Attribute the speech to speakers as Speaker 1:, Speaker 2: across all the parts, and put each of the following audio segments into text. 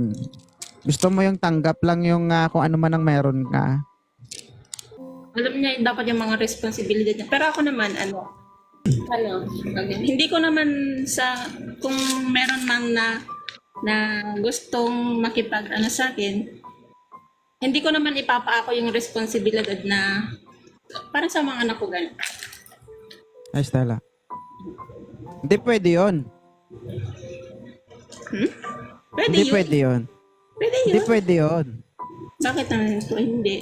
Speaker 1: Mm. Gusto mo yung tanggap lang yung ah, kung ano man ang meron ka.
Speaker 2: Alam niya yung dapat yung mga responsibilidad niya. Pero ako naman, ano, ano, ganyan. hindi ko naman sa, kung meron man na, na gustong makipag, ano sa akin, hindi ko naman ipapaako yung responsibilidad na, para sa mga anak ko ganun.
Speaker 1: Ay, Stella. Hindi pwede yun.
Speaker 2: Hmm? Pwede
Speaker 1: Hindi
Speaker 2: yun.
Speaker 1: pwede yun.
Speaker 2: Pwede yun.
Speaker 1: Hindi pwede yun.
Speaker 2: Bakit naman ito hindi?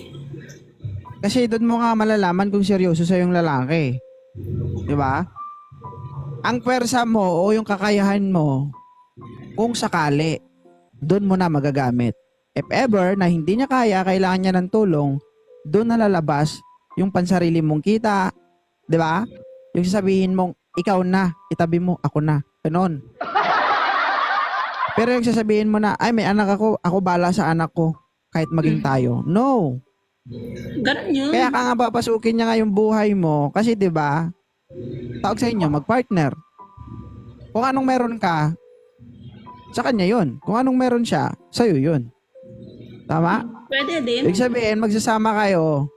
Speaker 1: Kasi doon mo nga malalaman kung seryoso sa yung lalaki. Di ba? Ang pwersa mo o yung kakayahan mo, kung sakali, doon mo na magagamit. If ever na hindi niya kaya, kailangan niya ng tulong, doon na lalabas yung pansarili mong kita. Di ba? Yung sasabihin mong, ikaw na, itabi mo, ako na. Ganon. Pero yung sasabihin mo na, ay may anak ako, ako bala sa anak ko, kahit maging tayo. No.
Speaker 2: Ganun yun.
Speaker 1: Kaya ka nga papasukin niya nga yung buhay mo kasi 'di ba? Tawag sa inyo mag-partner. Kung anong meron ka, sa kanya 'yon. Kung anong meron siya, sa iyo 'yon. Tama?
Speaker 2: Pwede din.
Speaker 1: Ibig sabihin, magsasama kayo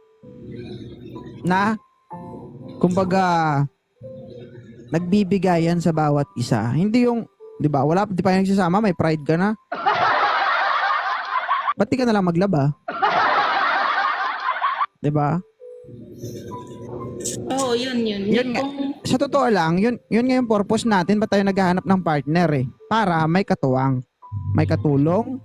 Speaker 1: na kumbaga nagbibigayan sa bawat isa. Hindi yung, 'di ba? Wala di pa yung nagsasama, may pride ka na. Ba't di ka na lang maglaba? 'Di ba?
Speaker 2: Oo, yun, yun.
Speaker 1: Yun
Speaker 2: Yun, kung,
Speaker 1: sa totoo lang, yun, yun nga yung purpose natin ba tayo naghahanap ng partner eh. Para may katuwang, may katulong,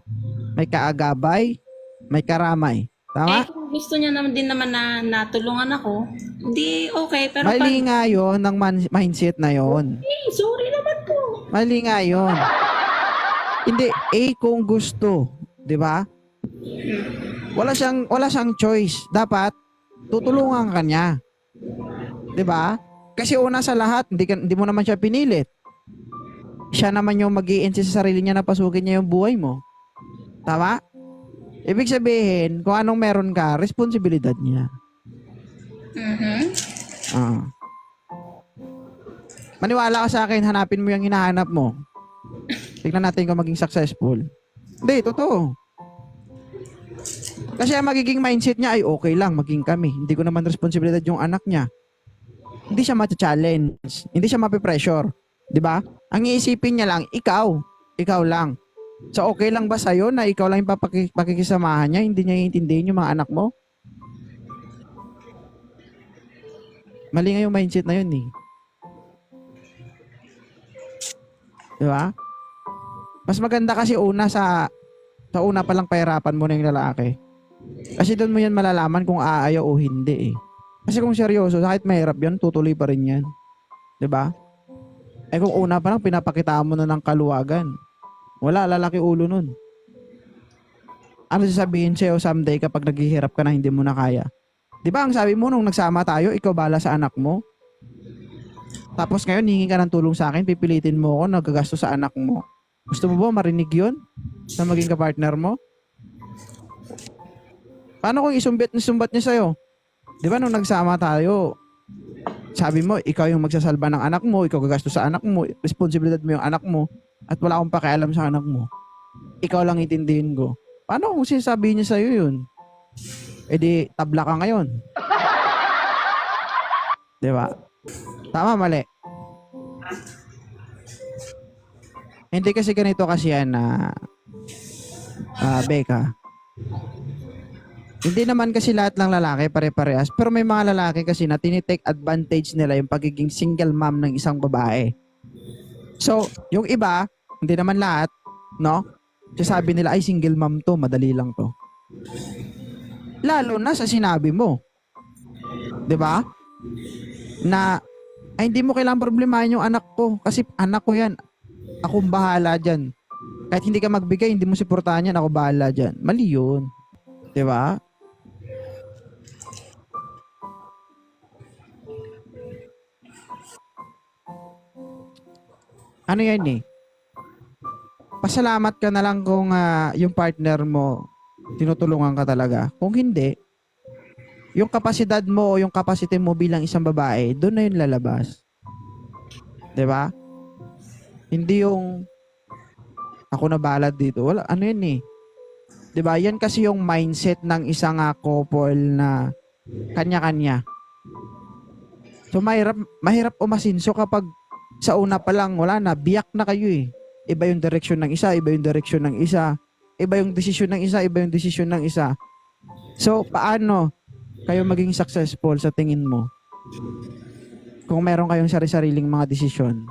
Speaker 1: may kaagabay, may karamay.
Speaker 2: eh,
Speaker 1: Tama?
Speaker 2: kung gusto niya naman din naman na natulungan ako, hindi okay. Pero
Speaker 1: Mali
Speaker 2: pag,
Speaker 1: nga yun ng man- mindset na yon.
Speaker 2: eh, sorry naman.
Speaker 1: Mali nga yun. Hindi, eh kung gusto. 'di ba? Wala siyang, wala siyang choice. Dapat, tutulungan ka niya. 'Di ba? Kasi una sa lahat, hindi, ka, hindi mo naman siya pinilit. Siya naman yung mag sa sarili niya na pasukin niya yung buhay mo. Tama? Ibig sabihin, kung anong meron ka, responsibilidad niya.
Speaker 2: Mhm.
Speaker 1: Ah. Maniwala ka sa akin, hanapin mo yung hinahanap mo. Tignan natin kung maging successful. Hindi, totoo. Kasi ang magiging mindset niya ay okay lang, maging kami. Hindi ko naman responsibilidad yung anak niya. Hindi siya ma-challenge. Hindi siya mapipressure. Di ba? Ang iisipin niya lang, ikaw. Ikaw lang. So okay lang ba sa'yo na ikaw lang yung papaki- niya, hindi niya iintindihin yung mga anak mo? Mali nga yung mindset na yun eh. Di ba? Mas maganda kasi una sa sa una pa lang pahirapan mo na yung lalaki. Kasi doon mo yan malalaman kung aayaw o hindi eh. Kasi kung seryoso, kahit mahirap yan, tutuloy pa rin yan. ba? Eh kung una pa lang pinapakita mo na ng kaluwagan. Wala, lalaki ulo nun. Ano sasabihin sa'yo someday kapag naghihirap ka na hindi mo na kaya? Di ba ang sabi mo nung nagsama tayo, ikaw bala sa anak mo? Tapos ngayon, hingi ka ng tulong sa akin, pipilitin mo ako, nagagasto sa anak mo. Gusto mo ba marinig yun? Na maging kapartner mo? Paano kung isumbit sumbat niya sa'yo? Di ba nung nagsama tayo, sabi mo, ikaw yung magsasalba ng anak mo, ikaw gagasto sa anak mo, responsibilidad mo yung anak mo, at wala akong pakialam sa anak mo. Ikaw lang itindihin ko. Paano kung sinasabi niya sa'yo yun? E di, tabla ka ngayon. Di ba? Tama, mali. Hindi kasi ganito kasi yan na ah Becca. Hindi naman kasi lahat ng lalaki pare-parehas, pero may mga lalaki kasi na tinitake advantage nila yung pagiging single mom ng isang babae. So, yung iba, hindi naman lahat, no? Sasabi nila, ay single mom to, madali lang to. Lalo na sa sinabi mo. 'Di ba? Na ay hindi mo kailangan problemahin yung anak ko kasi anak ko 'yan. Akong bahala diyan. Kahit hindi ka magbigay, hindi mo suportahan yan, ako bahala diyan. Mali 'yun. 'Di ba? Ano yan eh? Pasalamat ka na lang kung ah, yung partner mo tinutulungan ka talaga. Kung hindi, yung kapasidad mo o yung capacity mo bilang isang babae, doon na yun lalabas. 'Di ba? Hindi yung Ako na bahala dito. Wala, ano yun eh. 'Di ba Yan kasi yung mindset ng isang ah, couple na kanya-kanya. So mahirap, mahirap umasinso kapag sa una pa lang, wala na, biyak na kayo eh. Iba yung direksyon ng isa, iba yung direksyon ng isa. Iba yung desisyon ng isa, iba yung desisyon ng isa. So, paano kayo maging successful sa tingin mo? Kung meron kayong sari-sariling mga desisyon.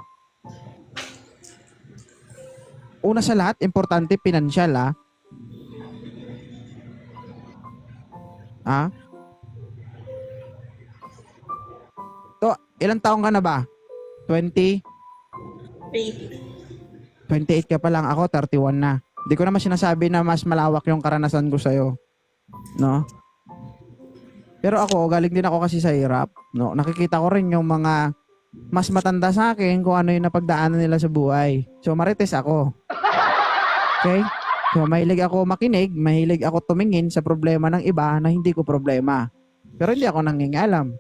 Speaker 1: Una sa lahat, importante pinansyal ah. Ah? To, ilang taong ka na ba? 20?
Speaker 2: Wait.
Speaker 1: 28 ka pa lang. Ako, 31 na. Hindi ko naman sinasabi na mas malawak yung karanasan ko sa'yo. No? Pero ako, galing din ako kasi sa hirap. No? Nakikita ko rin yung mga mas matanda sa akin kung ano yung napagdaanan nila sa buhay. So, marites ako. Okay? So, mahilig ako makinig, mahilig ako tumingin sa problema ng iba na hindi ko problema. Pero hindi ako nangingalam.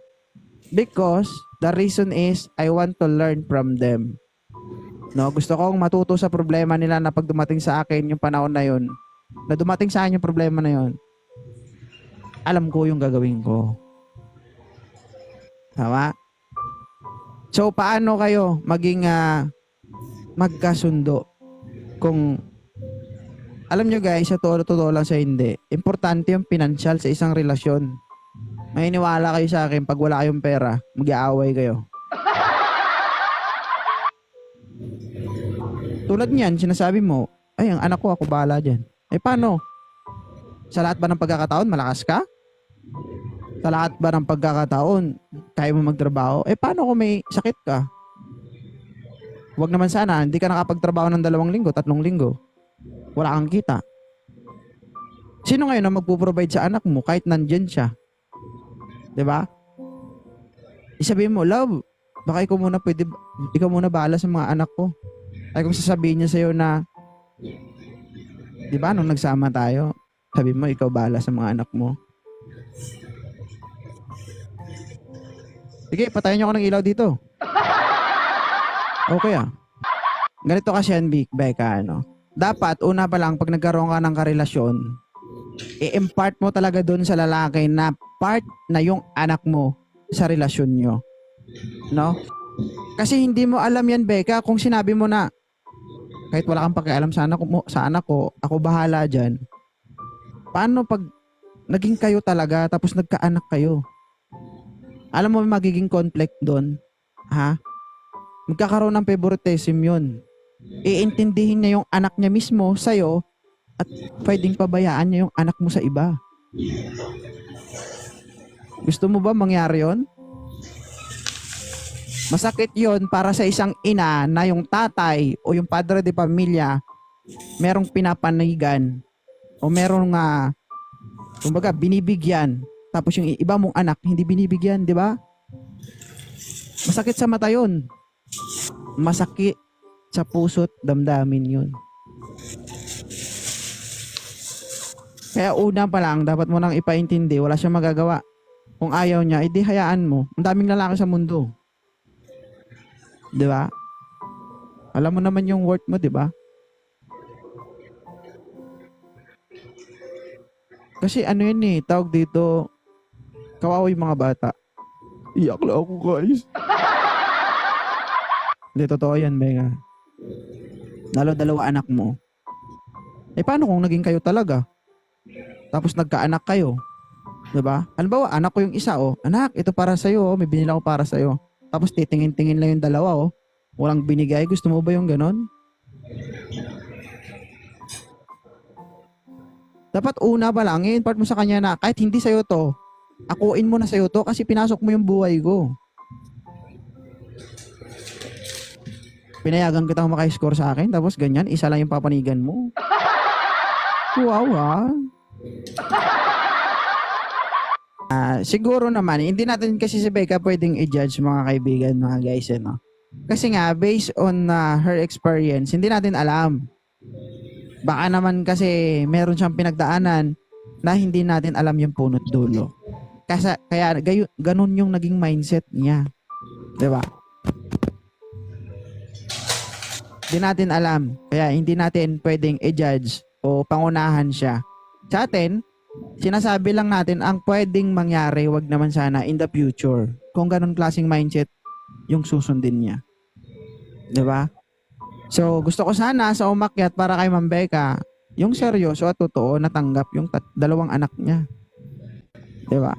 Speaker 1: Because the reason is I want to learn from them. No, gusto kong matuto sa problema nila na pag dumating sa akin yung panahon na yun, na dumating sa akin yung problema na yun, alam ko yung gagawin ko. Tama? So, paano kayo maging ah, magkasundo? Kung, alam nyo guys, sa totoo lang sa hindi, importante yung financial sa isang relasyon. May iniwala kayo sa akin, pag wala kayong pera, mag-aaway kayo. Tulad niyan, sinasabi mo, ay, ang anak ko, ako bahala dyan. Eh, paano? Sa lahat ba ng pagkakataon, malakas ka? Sa lahat ba ng pagkakataon, kaya mo magtrabaho? Eh, paano kung may sakit ka? Huwag naman sana, hindi ka nakapagtrabaho ng dalawang linggo, tatlong linggo. Wala kang kita. Sino ngayon ang magpo-provide sa anak mo kahit nandyan siya? ba? Isabihin mo, love, baka ikaw muna pwede, ikaw muna bahala sa mga anak ko. Ay kung sasabihin niya sa'yo na, di ba, nung nagsama tayo, sabi mo, ikaw bahala sa mga anak mo. Sige, patayin niyo ako ng ilaw dito. Okay ah. Ganito kasi yan, Becca, ano. Dapat, una pa lang, pag nagkaroon ka ng karelasyon, i-impart mo talaga doon sa lalaki na part na yung anak mo sa relasyon nyo. No? Kasi hindi mo alam yan, Becca, kung sinabi mo na, kahit wala kang pakialam sa anak mo, sa anak ko, ako bahala dyan. Paano pag naging kayo talaga tapos nagkaanak kayo? Alam mo magiging conflict doon? Ha? Magkakaroon ng favoritism yun. Iintindihin niya yung anak niya mismo sa'yo at pwedeng pabayaan niya yung anak mo sa iba. Gusto mo ba mangyari yon? Masakit yon para sa isang ina na yung tatay o yung padre de pamilya merong pinapanigan o merong nga kumbaga binibigyan tapos yung iba mong anak hindi binibigyan, di ba? Masakit sa mata yon. Masakit sa puso't damdamin yun. Kaya una pa lang, dapat mo nang ipaintindi, wala siyang magagawa. Kung ayaw niya, edi hayaan mo. Ang daming lalaki sa mundo. 'Di ba? Alam mo naman yung worth mo, 'di ba? Kasi ano yun eh, tawag dito, kawawa yung mga bata. Iyak lang ako, guys. Hindi, totoo yan, Benga. Lalo dalawa anak mo. Eh, paano kung naging kayo talaga? Tapos nagkaanak kayo. 'Di ba? Halimbawa, anak ko yung isa oh. Anak, ito para sa iyo, may binila ko para sa iyo. Tapos titingin-tingin lang yung dalawa oh. Walang binigay. Gusto mo ba yung ganon? Dapat una pa lang, i-impart mo sa kanya na kahit hindi sa'yo to, akuin mo na sa'yo to kasi pinasok mo yung buhay ko. Pinayagan kitang maka-score sa akin, tapos ganyan, isa lang yung papanigan mo. Wow, ah. Ah, siguro naman, hindi natin kasi si Becca pwedeng i-judge mga kaibigan, mga guys, ano. Kasi nga, based on ah, her experience, hindi natin alam. Baka naman kasi meron siyang pinagdaanan na hindi natin alam yung punot dulo. Kasi, kaya gayo, ganun yung naging mindset niya. 'Di ba? Hindi natin alam. Kaya hindi natin pwedeng i-judge o pangunahan siya. Sa atin, sinasabi lang natin ang pwedeng mangyari, wag naman sana in the future. Kung ganun klaseng mindset yung susundin niya. 'Di ba? So, gusto ko sana sa umakyat para kay Ma'am Becca, yung seryoso at totoo natanggap yung tat- dalawang anak niya. 'Di ba?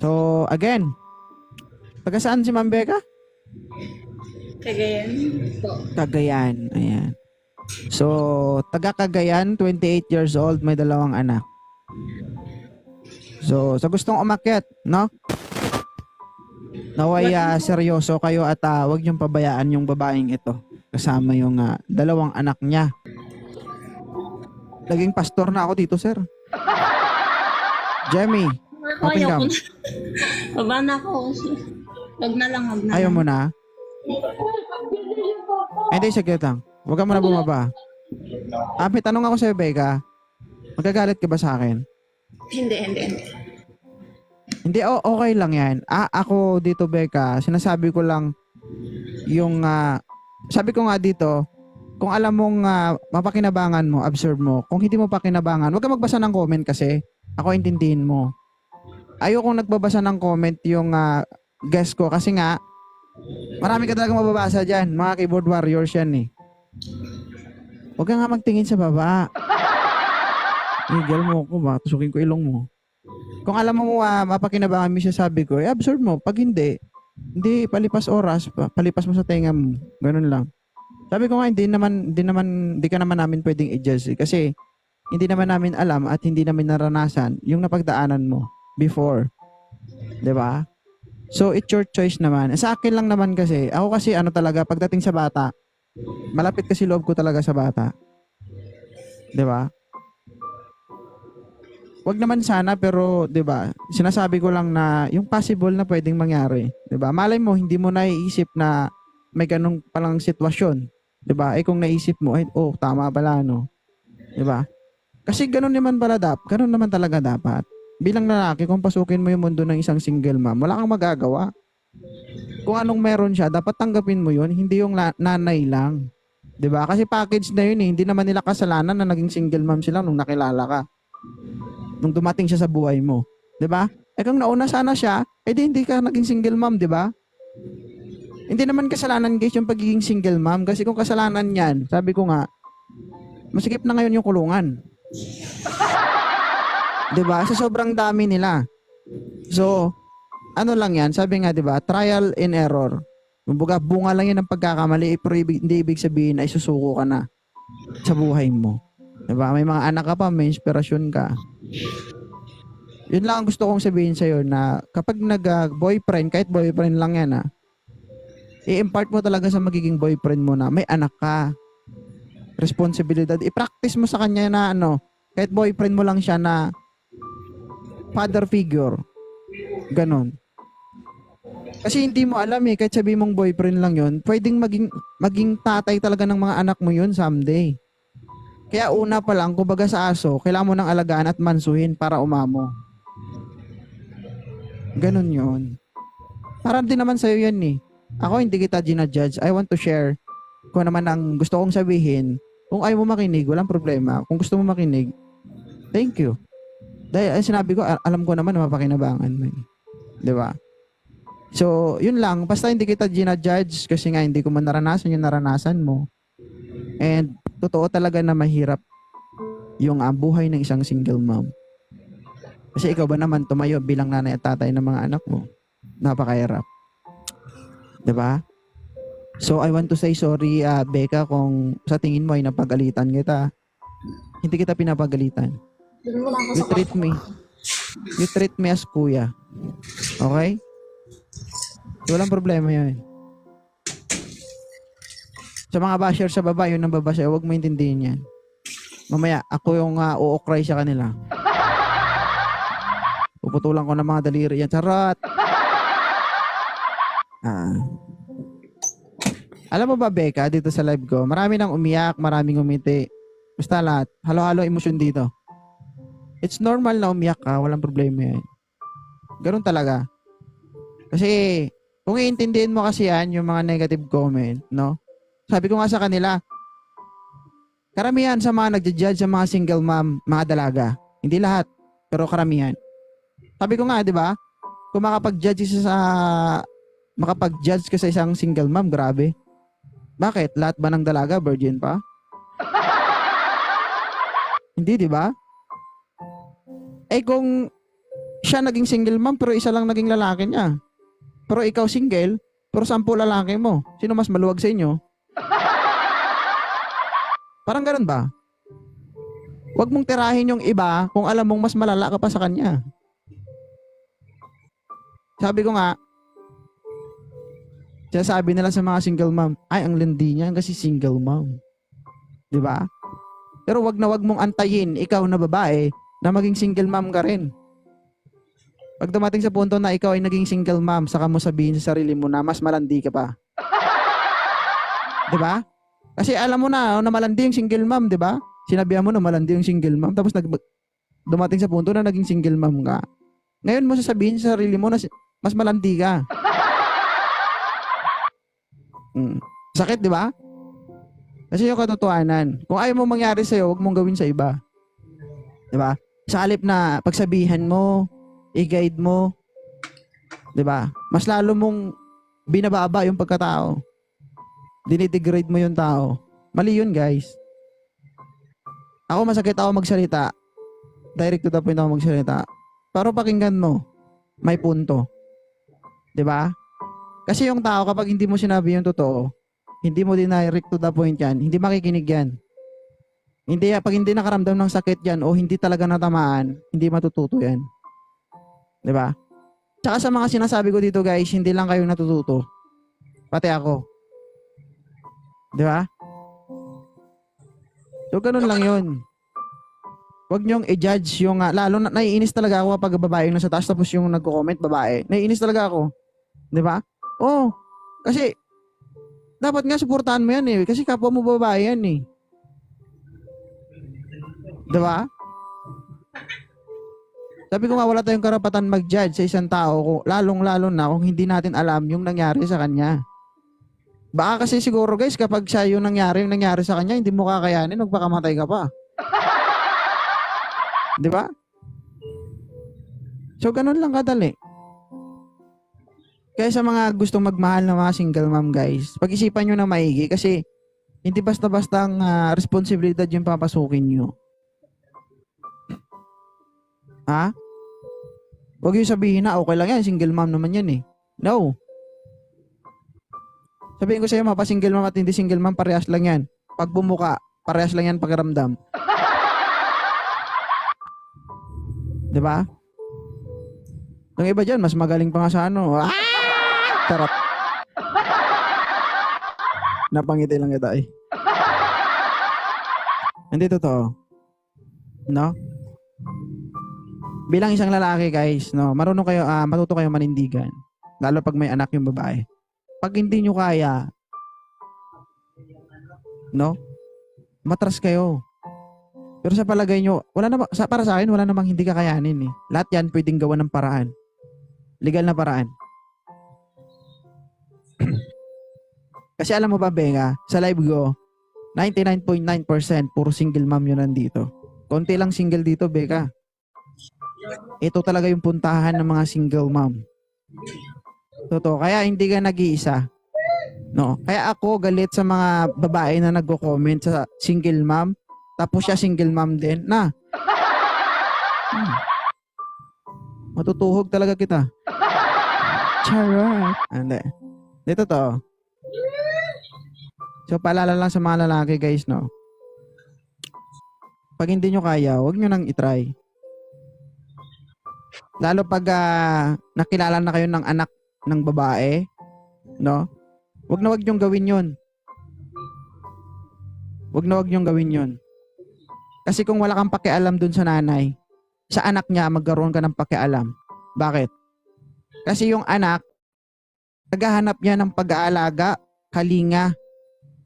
Speaker 1: So, again, taga saan si Ma'am Becca?
Speaker 2: Kagayan po.
Speaker 1: Cagayan. Ayan. So, taga Cagayan, 28 years old, may dalawang anak. So, sa gustong umakyat, no? Naway ah, seryoso kayo at ah, wag niyong pabayaan yung babaeng ito. Kasama yung ah, dalawang anak niya. Naging pastor na ako dito, sir. Jemmy, Open
Speaker 2: na. Baba na ako. Wag na lang, wag na
Speaker 1: ayaw
Speaker 2: lang.
Speaker 1: mo na? Hindi, saglit lang. Huwag ka muna bumaba. Api, tanong ako sa'yo, Becca. Magagalit ka ba sa akin?
Speaker 2: Hindi, hindi, hindi.
Speaker 1: Hindi, o- okay lang yan. Ah, ako dito, Becca, sinasabi ko lang yung, ah, sabi ko nga dito, kung alam mong ah, mapakinabangan mo, observe mo. Kung hindi mo pakinabangan, huwag ka magbasa ng comment kasi ako intindihin mo. Ayokong nagbabasa ng comment yung ah, guest ko kasi nga, marami ka talagang mababasa dyan. Mga keyboard warriors yan eh. Huwag ka nga magtingin sa baba. Igel mo ko ba? Tusukin ko ilong mo. Kung alam mo uh, mapakinabangan mo siya sabi ko, eh, absorb mo. Pag hindi, hindi palipas oras, pa- palipas mo sa tenga mo. Ganun lang. Sabi ko nga, hindi naman, hindi naman, hindi ka naman namin pwedeng i-judge eh. Kasi, hindi naman namin alam at hindi namin naranasan yung napagdaanan mo before. 'Di ba? So, it's your choice naman. Sa akin lang naman kasi, ako kasi ano talaga, pagdating sa bata, malapit kasi loob ko talaga sa bata. 'Di ba? Wag naman sana pero 'di ba? Sinasabi ko lang na yung possible na pwedeng mangyari, 'di ba? Malay mo hindi mo naiisip na may ganung palang sitwasyon, 'di ba? Eh kung naisip mo, ay oh, tama pala no. 'Di ba? Kasi ganun naman pala dapat, ganun naman talaga dapat. Bilang lalaki, kung pasukin mo yung mundo ng isang single mom, wala kang magagawa. Kung anong meron siya, dapat tanggapin mo yun, hindi yung la- nanay lang. 'Di ba? Kasi package na yun eh. Hindi naman nila kasalanan na naging single mom sila nung nakilala ka. Nung dumating siya sa buhay mo. 'Di ba? Eh kung nauna sana siya, eh di hindi ka naging single mom, 'di ba? Hindi naman kasalanan guys yung pagiging single mom kasi kung kasalanan niyan, sabi ko nga, masikip na ngayon yung kulungan. 'Di ba? Sa sobrang dami nila. So, ano lang 'yan, sabi nga 'di ba, trial and error. Kumbaga, bunga lang 'yan ng pagkakamali, eh, pero ibig, hindi ibig sabihin na isusuko ka na sa buhay mo. 'Di ba? May mga anak ka pa, may inspirasyon ka. Yun lang ang gusto kong sabihin sa'yo na kapag nag-boyfriend, kahit boyfriend lang yan ah, i-impart mo talaga sa magiging boyfriend mo na may anak ka. Responsibilidad. I-practice mo sa kanya na ano, kahit boyfriend mo lang siya na father figure. Ganon. Kasi hindi mo alam eh, kahit sabi mong boyfriend lang yon pwedeng maging, maging tatay talaga ng mga anak mo yun someday. Kaya una pa lang, kumbaga sa aso, kailangan mo ng alagaan at mansuhin para umamo. Ganon yun. Parang din naman sa'yo yan eh. Ako hindi kita ginajudge. I want to share kung naman ang gusto kong sabihin. Kung ayaw mo makinig, walang problema. Kung gusto mo makinig, thank you. Dahil ay, sinabi ko, alam ko naman na mapakinabangan mo. eh. Di ba? So, yun lang. Basta hindi kita ginajudge kasi nga hindi ko man naranasan yung naranasan mo. And totoo talaga na mahirap yung ah, buhay ng isang single mom. Kasi ikaw ba naman tumayo bilang nanay at tatay ng mga anak mo? Napakahirap. 'Di ba? So I want to say sorry ah, Becca kung sa tingin mo ay napagalitan kita. Hindi kita pinapagalitan. You treat me. You treat me as kuya. Okay? Walang problema yun. Sa mga basher sa baba, yun ang babasher. Huwag mo intindihin yan. Mamaya, ako yung uh, uukray sa kanila. Puputulan ko ng mga daliri yan. Charot! Ah. Alam mo ba, Becca, dito sa live ko, marami nang umiyak, maraming umiti. Basta lahat. Halo-halo emosyon dito. It's normal na umiyak ka, walang problema yan. Ganun talaga. Kasi, kung iintindihin mo kasi yan, yung mga negative comment, no? Sabi ko nga sa kanila, karamihan sa mga nagja-judge sa mga single mom, mga dalaga. Hindi lahat, pero karamihan. Sabi ko nga, di ba? Kung makapag-judge ka sa makapag-judge ka sa isang single mom, grabe. Bakit? Lahat ba ng dalaga virgin pa? Hindi, di ba? Eh kung siya naging single mom pero isa lang naging lalaki niya. Pero ikaw single, pero sampu lalaki mo. Sino mas maluwag sa inyo? Parang ganun ba? Huwag mong tirahin yung iba kung alam mong mas malala ka pa sa kanya. Sabi ko nga, sinasabi nila sa mga single mom, ay, ang lindi niya kasi single mom. Di ba? Pero wag na wag mong antayin, ikaw na babae, na maging single mom ka rin. Pag dumating sa punto na ikaw ay naging single mom, saka mo sabihin sa sarili mo na mas malandi ka pa. 'Di ba? Kasi alam mo na oh, na malandi yung single mom, 'di ba? Sinabihan mo na malandi yung single mom, tapos nag dumating sa punto na naging single mom ka. Ngayon mo sasabihin sa sarili mo na mas malandi ka. Mm. Sakit, 'di ba? Kasi yung katotohanan, kung ayaw mo mangyari sa'yo, huwag mong gawin sa iba. 'Di ba? Sa halip na pagsabihan mo, i-guide mo, 'di ba? Mas lalo mong binababa yung pagkatao. Dinidegrade mo yung tao. Mali yun, guys. Ako masakit ako magsalita. Direct to the point ako magsalita. Pero pakinggan mo, may punto. 'Di ba? Kasi yung tao kapag hindi mo sinabi yung totoo, hindi mo direct to the point yan, hindi makikinig yan. Hindi, pag hindi nakaramdam ng sakit yan o hindi talaga natamaan, hindi matututo yan. 'Di ba? Tsaka sa mga sinasabi ko dito guys, hindi lang kayo natututo. Pati ako. 'Di ba? So ganun lang 'yun. Huwag niyong i-judge yung ah, lalo na naiinis talaga ako kapag babae yung nasa taas tapos yung nagko-comment babae. Naiinis talaga ako. 'Di ba? Oh, kasi dapat nga suportahan mo yan eh kasi kapwa mo babae yan eh. 'Di ba? Sabi ko nga wala tayong karapatan mag-judge sa isang tao kung lalong-lalo na kung hindi natin alam yung nangyari sa kanya. Baka kasi siguro guys kapag siya yung nangyari, yung nangyari sa kanya, hindi mo kakayanin, magpakamatay ka pa. 'Di ba? So ganun lang kadali. Kaya sa mga gustong magmahal ng mga single mom guys, pag-isipan nyo na maigi kasi hindi basta-basta ang ah, responsibilidad yung papasukin nyo. Ha? Huwag yung sabihin na okay lang yan, single mom naman yan eh. No. Sabihin ko sa'yo, mapa-single mom at hindi single mom, parehas lang yan. Pag bumuka, parehas lang yan pakiramdam. 'Di ba? Yung iba dyan, mas magaling pa nga sa ano. Ah! Tarap. Napangiti lang kita eh. Hindi totoo. No? Bilang isang lalaki guys, no, marunong kayo, ah, matuto kayo manindigan. Lalo pag may anak yung babae. Pag hindi nyo kaya, no, matras kayo. Pero sa palagay nyo, wala na, sa, para sa akin, wala namang hindi kakayanin eh. Lahat yan pwedeng gawa ng paraan. Legal na paraan. Kasi alam mo ba, Benga, sa live ko, 99.9% puro single mom yun nandito. Konti lang single dito, Beka. Ito talaga yung puntahan ng mga single mom. Totoo. Kaya hindi ka nag-iisa. No. Kaya ako galit sa mga babae na nagko-comment sa single mom. Tapos siya single mom din. Na. Hmm. Matutuhog talaga kita. Charot. Hindi. Dito to. So, paalala lang sa mga lalaki, guys, no? Pag hindi nyo kaya, huwag nyo nang itry. Lalo pag ah, nakilala na kayo ng anak ng babae, no? Huwag na huwag nyong gawin yun. Huwag na huwag nyong gawin yun. Kasi kung wala kang pakialam dun sa nanay, sa anak niya, magkaroon ka ng pakialam. Bakit? Kasi yung anak, naghahanap niya ng pag-aalaga, kalinga,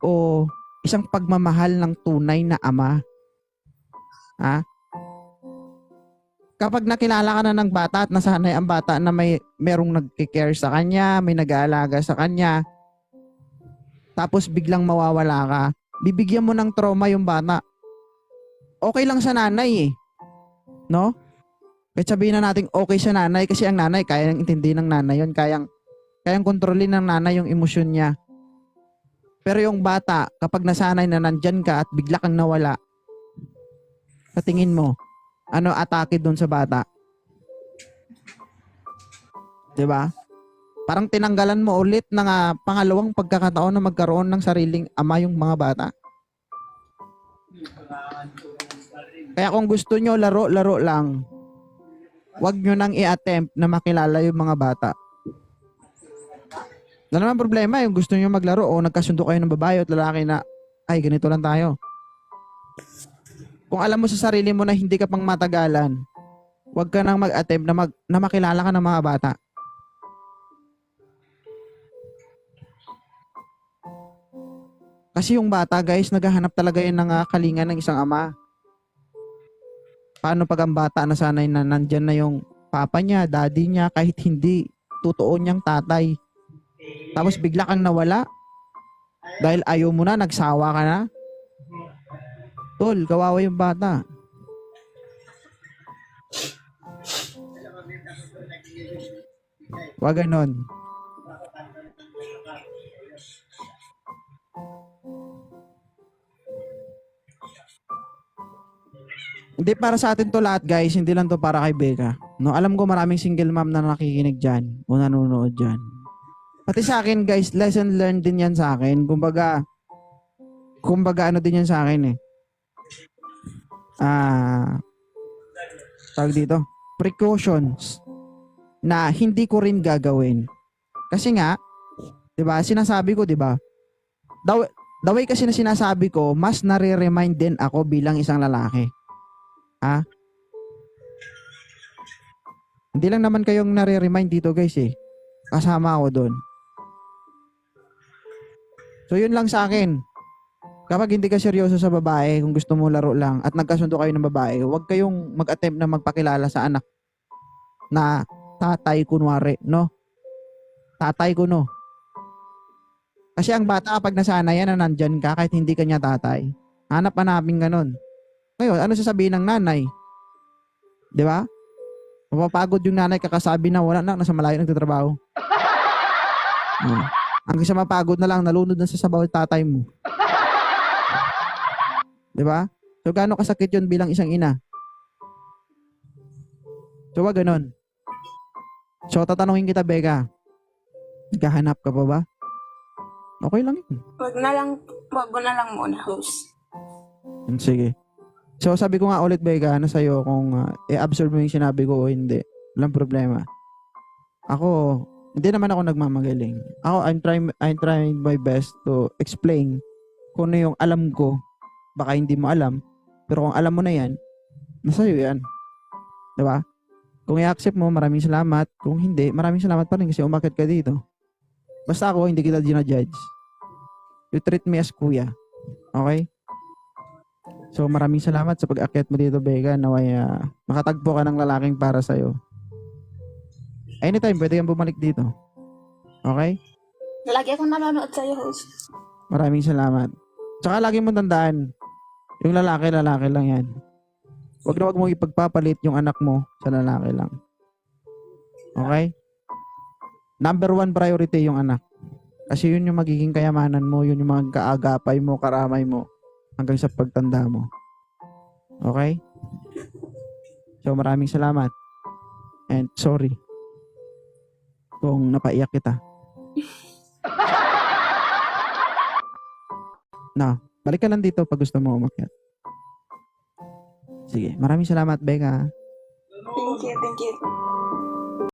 Speaker 1: o isang pagmamahal ng tunay na ama. Ha? Kapag nakilala ka na ng bata at nasanay ang bata na may merong nagki-care sa kanya, may nag-aalaga sa kanya, tapos biglang mawawala ka, bibigyan mo ng trauma yung bata. Okay lang sa nanay eh. No? Kahit sabihin na natin okay sa nanay kasi ang nanay kaya nang intindi ng nanay yun, kayang kayang kontrolin ng nanay yung emosyon niya. Pero yung bata, kapag nasanay na nandyan ka at bigla kang nawala, sa tingin mo, ano atake doon sa bata? 'Di ba? Parang tinanggalan mo ulit ng ah, pangalawang pagkakataon na magkaroon ng sariling ama yung mga bata. Kaya kung gusto nyo laro-laro lang, wag nyo nang i-attempt na makilala yung mga bata. Wala naman problema yung gusto nyo maglaro o nagkasundo kayo ng babae at lalaki na, ay, ganito lang tayo. Kung alam mo sa sarili mo na hindi ka pang matagalan, wag ka nang mag-attempt na, mag, na makilala ka ng mga bata. Kasi yung bata, guys, naghahanap talaga yun ng ah, kalinga ng isang ama. Paano pag ang bata na sanay na nandyan na yung papa niya, daddy niya, kahit hindi totoo niyang tatay. Tapos bigla kang nawala. Dahil ayaw mo na, nagsawa ka na. Tol, kawawa yung bata. Wag ganon. Hindi para sa atin to lahat guys, hindi lang to para kay Becca. No, alam ko maraming single mom na nakikinig diyan o nanonood diyan. Pati sa akin guys, lesson learned din yan sa akin. Kumbaga, kumbaga ano din yan sa akin eh. Ah, tawag dito, precautions na hindi ko rin gagawin. Kasi nga, 'di ba? Sinasabi ko, 'di ba? The, the way kasi na sinasabi ko, mas nare-remind din ako bilang isang lalaki. Ha? Hindi lang naman kayong nare-remind dito, guys eh. Kasama ako doon. So, yun lang sa akin. Kapag hindi ka seryoso sa babae, kung gusto mo laro lang at nagkasundo kayo ng babae, huwag kayong mag-attempt na magpakilala sa anak na tatay kunwari, no? Tatay ko, no? Kasi ang bata kapag nasanay yan na nandyan ka kahit hindi kanya tatay, hanap-hanapin ganun. Ngayon, ano sasabihin ng nanay? 'Di ba? Mapapagod yung nanay kakasabi na wala na, nasa malayo nagtatrabaho. Hmm. Hanggang sa mapagod na lang, nalunod na sa sabaw tatay mo. 'Di ba? So, gaano kasakit yun bilang isang ina? So, wag ganun. So, tatanungin kita, Becca. Naghahanap ka pa ba? Okay lang yun.
Speaker 2: Wag na lang, wag na lang muna, host.
Speaker 1: Hmm, Sige. So, sabi ko nga ulit, Becca, ano sa'yo, kung uh, i-absorb mo yung sinabi ko o hindi. Walang problema. Ako, hindi naman ako nagmamagaling. Ako, I'm trying, I'm trying my best to explain kung ano yung alam ko. Baka hindi mo alam. Pero kung alam mo na yan, nasa iyo yan. ba? Kung i-accept mo, maraming salamat. Kung hindi, maraming salamat pa rin kasi umakit ka dito. Basta ako, hindi kita ginajudge. You treat me as kuya. Okay? So maraming salamat sa pag-akyat mo dito, Becca. Naway uh, makatagpo ka ng lalaking para sa'yo. Anytime, pwede kang bumalik dito. Okay?
Speaker 2: Lagi akong nanonood sa'yo, host.
Speaker 1: Maraming salamat. Tsaka lagi mo tandaan, yung lalaki, lalaki lang yan. Huwag na huwag mo ipagpapalit yung anak mo sa lalaki lang. Okay? Number one priority yung anak. Kasi yun yung magiging kayamanan mo, yun yung mga kaagapay mo, karamay mo, hanggang sa pagtanda mo. Okay? So maraming salamat. And sorry kung napaiyak kita. Na, balik ka lang dito pag gusto mo umakyat. Sige, maraming salamat, Becca.
Speaker 2: Thank you, thank you.